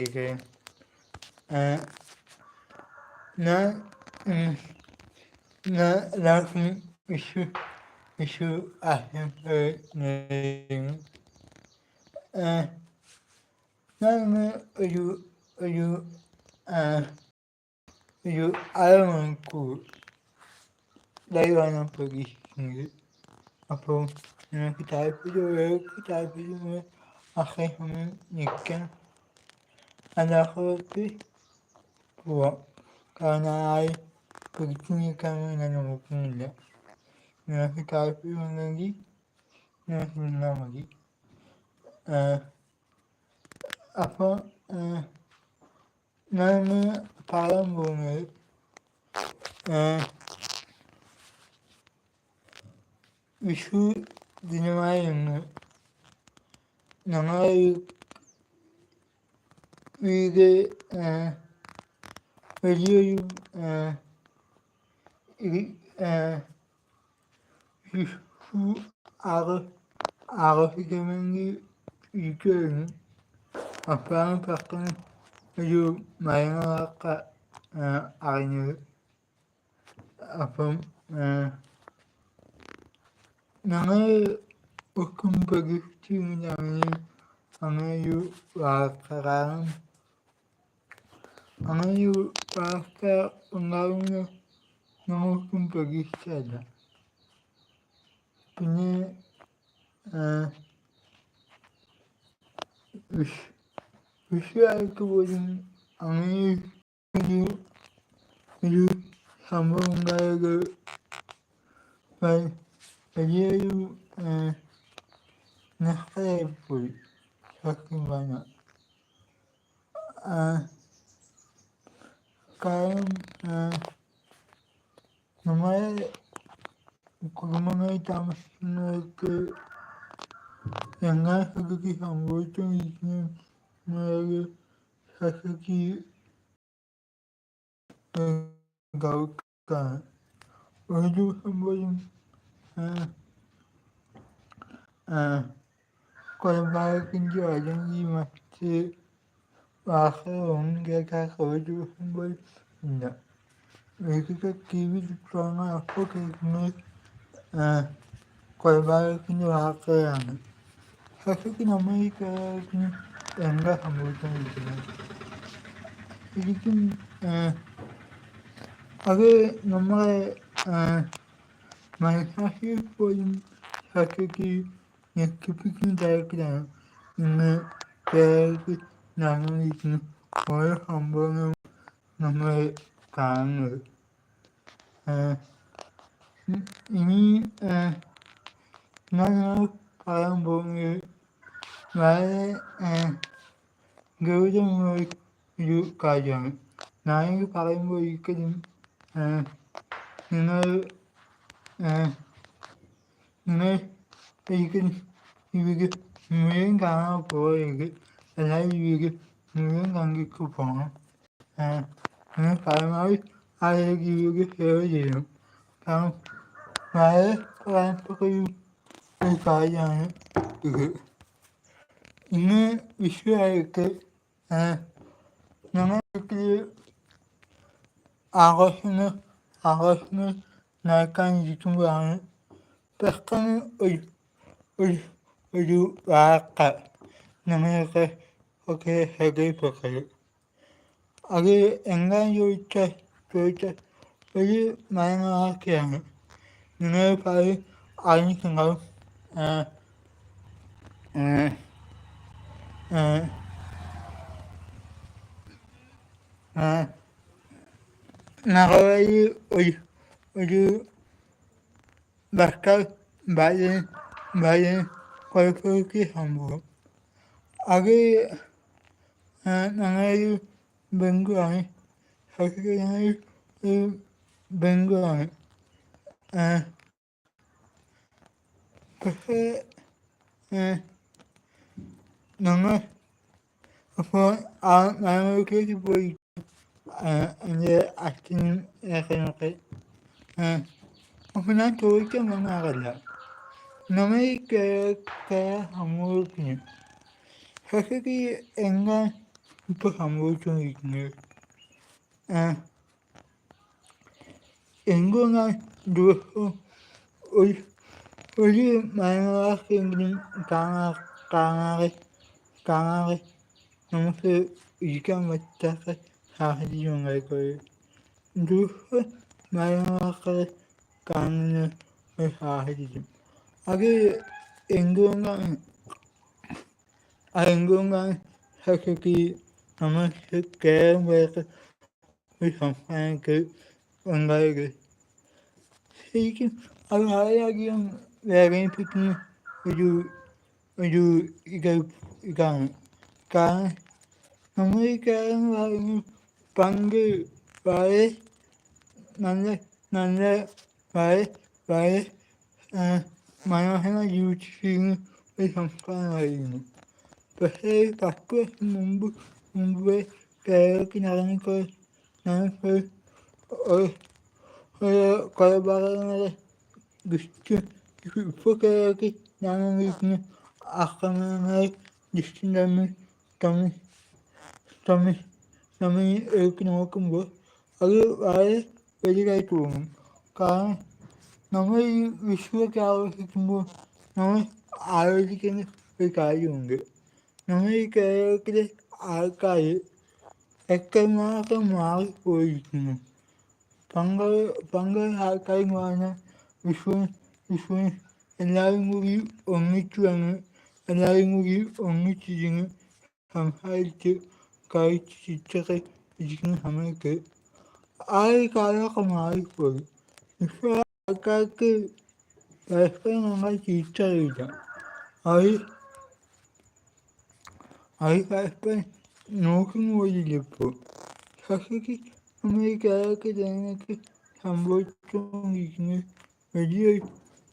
പങ്കുവയ്ക്കുകയും ഞാൻ ഞാൻ എല്ലാവർക്കും വിഷു വിഷു ആശംസകൾ നേരുന്നു ഞാൻ ഇന്ന് ഒരു ഒരു ഒരു അരമണിക്കൂർ ലൈവാണ് പ്രതീക്ഷിക്കുന്നത് അപ്പോൾ നിങ്ങൾക്ക് താല്പര്യമുള്ളവർക്ക് താല്പര്യമുള്ള അസഹം നിൽക്കാൻ അല്ലാത്തവർക്ക് പോവാം കാരണം ആയി പിടിച്ചു നിൽക്കാനൊന്നും ഞാൻ നോക്കുന്നില്ല നിങ്ങൾക്ക് താല്പര്യമുണ്ടെങ്കിൽ നിങ്ങൾക്ക് നിന്നാൽ മതി അപ്പോൾ ഞാനിന്ന് പറയാൻ പോകുന്നത് വിഷു ദിനമായ ഞങ്ങൾ വീട് വലിയൊരു വിഷു ആഘോ ആഘോഷിക്കണമെങ്കിൽ ഇരിക്കുമായിരുന്നു അപ്പോഴാണ് പെട്ടെന്ന് ഒരു മരണവാർത്ത അറിഞ്ഞത്. അപ്പം ഞങ്ങൾ ഒട്ടും പ്രതീക്ഷിച്ചിരുന്നില്ല. അങ്ങനെ ഒരു വാർത്ത കാരണം അങ്ങനെയൊരു വാർത്ത ഉണ്ടാകുമെന്ന് നമുക്കും പ്രതീക്ഷിച്ചല്ല പിന്നെ വിഷ് വിഷുവായിട്ട് പോലും അങ്ങനെ ഒരു ഒരു സംഭവം ഉണ്ടായത് വലിയൊരു നഷ്ടമായിപ്പോയി. സത്യം പറഞ്ഞാൽ. കാരണം നമ്മളെ കുടുംബങ്ങളിൽ താമസിക്കുന്നവർക്ക് എങ്ങനെ സ്ഥിതിക്ക് സംഭവിച്ചുകൊണ്ടിരിക്കുന്നത് സത്യത്തിൽ ഗൗക്കാണ് ഒരു ദിവസം പോലും കൊലപാതകത്തിന്റെയോ അല്ലെങ്കിൽ മറ്റ് വാർത്തകളൊന്നും കേൾക്കാത്ത ഒരു ദിവസം പോലും ഇല്ല വീട്ടിലെ ടി വി തുറന്നാൽ അപ്പോൾ കേൾക്കുന്നത് കൊലപാതകത്തിന്റെ വാർത്തകളാണ് സത്യത്തിൽ നമ്മൾ ഈ കേരളത്തിന് എന്താ സംഭവിച്ചുകൊണ്ടിരിക്കുന്നത് ശരിക്കും അത് നമ്മളെ മനസാക്ഷിയിൽ പോലും സത്യത്തിൽ ഞെട്ടിപ്പിക്കുന്ന തരത്തിലാണ് ഇന്ന് കേരളത്തിൽ നടന്നിരിക്കുന്ന ഓരോ സംഭവങ്ങളും നമ്മൾ കാണുന്നത്. ഇനി ഞാൻ പറയാൻ പോകുന്നത് വളരെ ഗൗരവമുള്ള ഒരു കാര്യമാണ്. ഞാനിത് പറയുമ്പോൾ ഒരിക്കലും നിങ്ങൾ നിങ്ങൾ ഒരിക്കലും ഇവർക്ക് മുഴുവൻ കാണാൻ പോകരുത്. എല്ലാവരും ഇവർ മുഴുവൻ കണ്ടിട്ട് പോകണം നിങ്ങൾ പരമാവധി ആളുകൾക്ക് ഇവർ സേവ് ചെയ്യണം. കാരണം വളരെ പ്രധാനപ്പെട്ട ഒരു കാര്യമാണ് ഇത്. ഇന്ന് വിഷുവായിട്ട് ഞങ്ങൾ വീട്ടിൽ ആഘോഷങ്ങൾ ആഘോഷങ്ങൾ നടക്കാനിരിക്കുമ്പോഴാണ് പെട്ടെന്ന് ഒരു ഒരു ഒരു വാർത്ത ഞങ്ങളൊക്കെ ഒക്കെ ശ്രദ്ധയിൽപ്പെട്ടത് അത് എന്താണെന്ന് ചോദിച്ചാൽ ചോദിച്ചാൽ ഒരു മരണ വാർത്തയാണ് നിങ്ങൾ പലരും അറിഞ്ഞിട്ടുണ്ടാവും നഗരയിൽ ഒരു ഒരു ഭർത്താവ് ഭാര്യ ഭാര്യ കൊലപ്പെടുത്തിയ സംഭവം അത് ഞങ്ങളൊരു ബന്ധുവാണ്. ഞങ്ങൾ ഒരു ബന്ധുവാണ്. പക്ഷേ ഞങ്ങൾ അപ്പോൾ ആ ഞങ്ങളിലേക്ക് പോയി. എന്റെ അച്ഛനും ഏട്ടനൊക്കെ അപ്പോൾ ഞാൻ ചോദിക്കാൻ വന്ന ആളല്ല നമ്മൾ കേരള സമൂഹത്തിന് സത്യത്തിൽ എങ്ങനെ ഇപ്പോൾ സംഭവിച്ചുകൊണ്ടിരിക്കുന്നത് എന്തുകൊണ്ടാണ് ദിവസവും ഒരു ഒരു മലയാളത്തെങ്കിലും കാണാ കാണാതെ കാണാതെ നമുക്ക് ഇരിക്കാൻ പറ്റാത്ത സാഹചര്യം ഉണ്ടായിപ്പോയി. ദിവസം മലയാളത്തെ കാണുന്ന ഒരു സാഹചര്യം. അത് എന്തുകൊണ്ടാണ് അതെന്തുകൊണ്ടാണ് സത്യത്തിൽ നമ്മൾ കേരളം പോലത്തെ ഒരു സംസ്ഥാനത്ത് ഉണ്ടായത് ശരിക്കും അത് വളരെയധികം വേദനിപ്പിക്കുന്ന ഒരു ഒരു ഇത് ഇതാണ് കാരണം നമ്മൾ ഈ കേരളം പറയുന്നത് പണ്ട് വളരെ നല്ല നല്ല വളരെ വളരെ മനോഹരമായി ജീവിച്ചിരുന്ന ഒരു സംസ്ഥാനമായിരുന്നു പക്ഷേ പത്ത് വർഷം മുമ്പ് മുമ്പേ കേരളത്തിൽ നടന്നിട്ട് ഒരു കൊലപാതകങ്ങളെ ലിസ്റ്റ് ഇപ്പോൾ കേരളത്തിൽ നടന്നിരിക്കുന്ന ആക്രമണങ്ങളെ ലിസ്റ്റും തമ്മിൽ തമ്മിൽ തമ്മിൽ തമ്മിൽ എടുത്ത് നോക്കുമ്പോൾ അത് വളരെ വലുതായി തോന്നും കാരണം നമ്മൾ ഈ വിഷുവൊക്കെ ആഘോഷിക്കുമ്പോൾ നമ്മൾ ആലോചിക്കുന്ന ഒരു കാര്യമുണ്ട് നമ്മൾ ഈ കേരളത്തിലെ ആൾക്കാർ എത്രമാത്രം മാറിപ്പോയിരിക്കുന്നു പണ്ട് പങ്ക ആൾക്കാർ എന്ന് പറഞ്ഞാൽ വിഷു വിഷു എല്ലാവരും കൂടി ഒന്നിച്ചു വന്ന് എല്ലാവരും കൂടി ഒന്നിച്ചിരുന്ന് സംസാരിച്ച് കഴിച്ച് ചിച്ചൊക്കെ ഇരിക്കുന്ന സമയത്ത് ആ ഒരു കാലമൊക്കെ മാറിപ്പോയി ഇപ്പോൾ ആൾക്കാർക്ക് പരസ്പരം നമ്മൾ തിരിച്ചറിയില്ല അവർ അവർ പരസ്പരം നോക്കുന്നു പോലില്ല ഇപ്പോൾ ശശിക്ക് കേരളത്തിൽ ജനങ്ങൾക്ക് സംഭവിച്ചുകൊണ്ടിരിക്കുന്നത് വലിയൊരു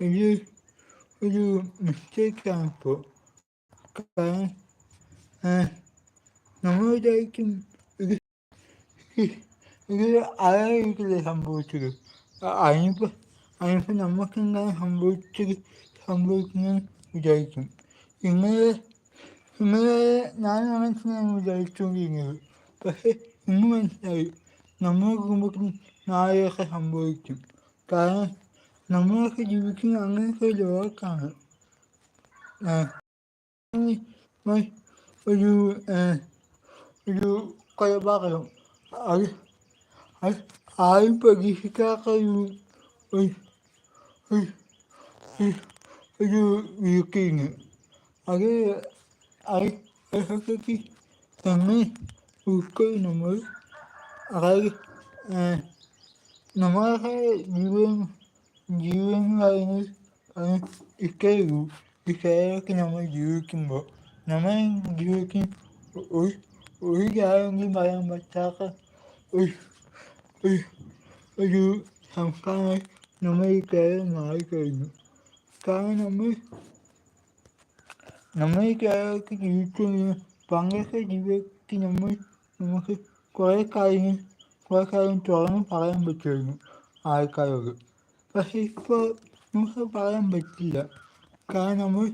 വലിയൊരു ഒരു മിസ്റ്റേക്കാണ് ഇപ്പോൾ കാരണം നമ്മൾ വിചാരിക്കും ഇത് ഇത് അതായിരിക്കില്ലേ സംഭവിച്ചത്? അതിനിപ്പോൾ അതിനിപ്പോൾ നമുക്കെന്താണ് സംഭവിച്ചത്? സംഭവിക്കുന്നത് വിചാരിക്കും. ഇന്നലെ ഞാൻ മനസ്സിലാണ് വിചാരിച്ചുകൊണ്ടിരുന്നത് പക്ഷേ ഇന്ന് മനസ്സിലായി നമ്മുടെ കുടുംബത്തിന് നാളെയൊക്കെ സംഭവിക്കും കാരണം നമ്മളൊക്കെ ജീവിക്കുന്ന അങ്ങനത്തെ ഒരു ലോകത്താണ് ഒരു ഒരു കൊലപാതകം അത് അത് ആരും പ്രതീക്ഷിക്കാത്ത ഒരു ഒരു ഒരു വീക്കിങ് അത് അത് സത്യത്തിൽ തന്നെ ഉൾക്കൊള്ളും നമ്മൾ അതായത് നമ്മളൊക്കെ ജീവൻ ജീവൻ പറയുന്നത് അത് ഈ കേരളത്തിൽ നമ്മൾ ജീവിക്കുമ്പോൾ നമ്മൾ ജീവിക്കും ഒരു ഒരു കാര്യമെങ്കിലും പറയാൻ പറ്റാത്ത ഒരു ഒരു സംസ്ഥാനമായി നമ്മൾ ഈ കേരളം മാറിക്കഴിഞ്ഞു കാരണം നമ്മൾ നമ്മൾ ഈ കേരളത്തിൽ ജീവിച്ചുകൊണ്ടിരുന്ന പണ്ടത്തെ ജീവിതത്തിൽ നമ്മൾ നമുക്ക് കുറേ കാര്യങ്ങൾ കുറേ കാര്യം തുറന്ന് പറയാൻ പറ്റുമായിരുന്നു ആൾക്കാരോട് പക്ഷെ ഇപ്പോൾ നമുക്ക് പറയാൻ പറ്റില്ല കാരണം നമ്മൾ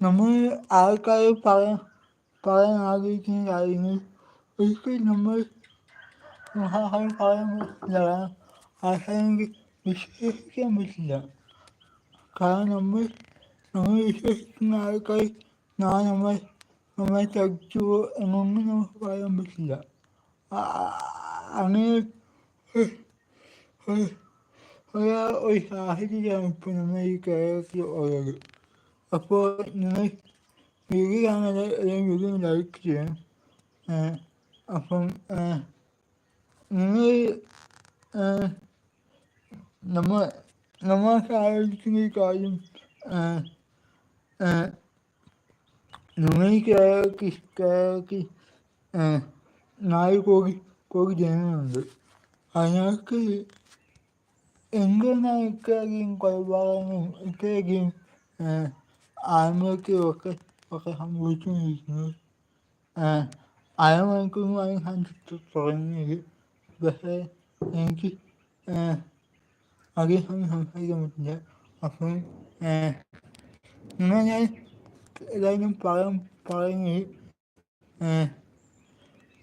നമ്മൾ ആൾക്കാർ പറയാൻ പറയാൻ ആഗ്രഹിക്കുന്ന കാര്യങ്ങൾ ഒരിക്കലും നമ്മൾ പറയാൻ പറ്റില്ല ആൾക്കാരെങ്കിൽ വിശ്വസിക്കാൻ പറ്റില്ല കാരണം നമ്മൾ നമ്മൾ വിശ്വസിക്കുന്ന ആൾക്കാർ ഞാൻ നമ്മൾ നമ്മളെ ചതിച്ചുവോ എന്നൊന്നും നമുക്ക് പറയാൻ പറ്റില്ല. അങ്ങനെ ഒരു സാഹചര്യമാണ് ഇപ്പോൾ നമ്മൾ ഈ കേരളത്തിൽ ഉള്ളത്. അപ്പോൾ നിങ്ങൾ വീഡിയോ കാണാതെ അല്ലെങ്കിൽ ലൈക്ക് ചെയ്യണം. അപ്പം നിങ്ങൾ നമ്മൾ നമ്മൾ ആലോചിക്കുന്ന ഈ കാര്യം നിങ്ങൾ ഈ കേരളത്തിൽ കേരളത്തിൽ നാല് കോടി കോടി ജനങ്ങളുണ്ട് അതിനകത്ത് എന്തുകൊണ്ടാണ് ഇത്രയധികം കൊലപാതകങ്ങളും ഇത്രയധികം ആത്മഹത്യയും ഒക്കെ ഒക്കെ സംഭവിച്ചുകൊണ്ടിരിക്കുന്നത് അരമണിക്കൂറുമായി കണ്ടിട്ട് തുടങ്ങിയത്. പക്ഷേ എനിക്ക് അതേസമയം സംസാരിക്കാൻ പറ്റില്ല. അപ്പം എന്നാൽ ഞാൻ എല്ലാവരും പറയാൻ പറയുന്നത്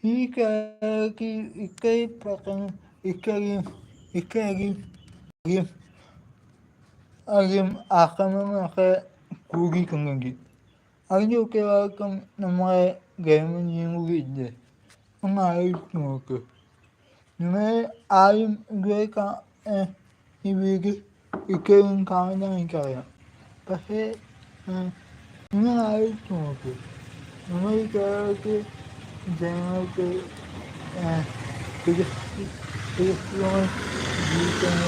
ഈ കേരളത്തിൽ ഇത്രയും പെട്ടെന്ന് ഇത്രയും ഇത്രയധികം അധികം ആക്രമണമൊക്കെ കൂടിയിട്ടുണ്ടെങ്കിൽ അതിന്റെ ഉത്തരവാദിത്വം നമ്മളെ ഗവൺമെന്റിനും കൂടി ഇല്ലേ? ഒന്ന് ആലോചിച്ച് നോക്ക്. നിങ്ങൾ ആരും ഇതുവരെ കാ ഈ വീട് ഇക്കയും കാണുന്നതെന്ന് എനിക്കറിയാം. പക്ഷേ നിങ്ങൾ ആലോചിച്ച് നോക്ക് നമ്മൾ ഈ കേരളത്തിൽ ജനങ്ങൾക്ക് സുരക്ഷിതമായി ജീവിക്കാൻ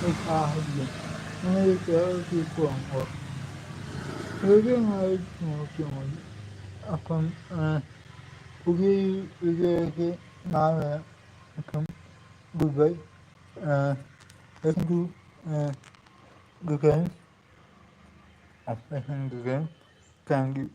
ഒരു സാഹചര്യം നിങ്ങൾ ഈ കേരളത്തിൽ ഇപ്പോൾ വന്നോ ഹൃദയം ആലോചിച്ച് നോക്കിയാൽ മതി അപ്പം പുതിയ വീഡിയോയിലേക്ക് നാളെ അപ്പം good bye listen to uh, the of the Hindu game. Thank you.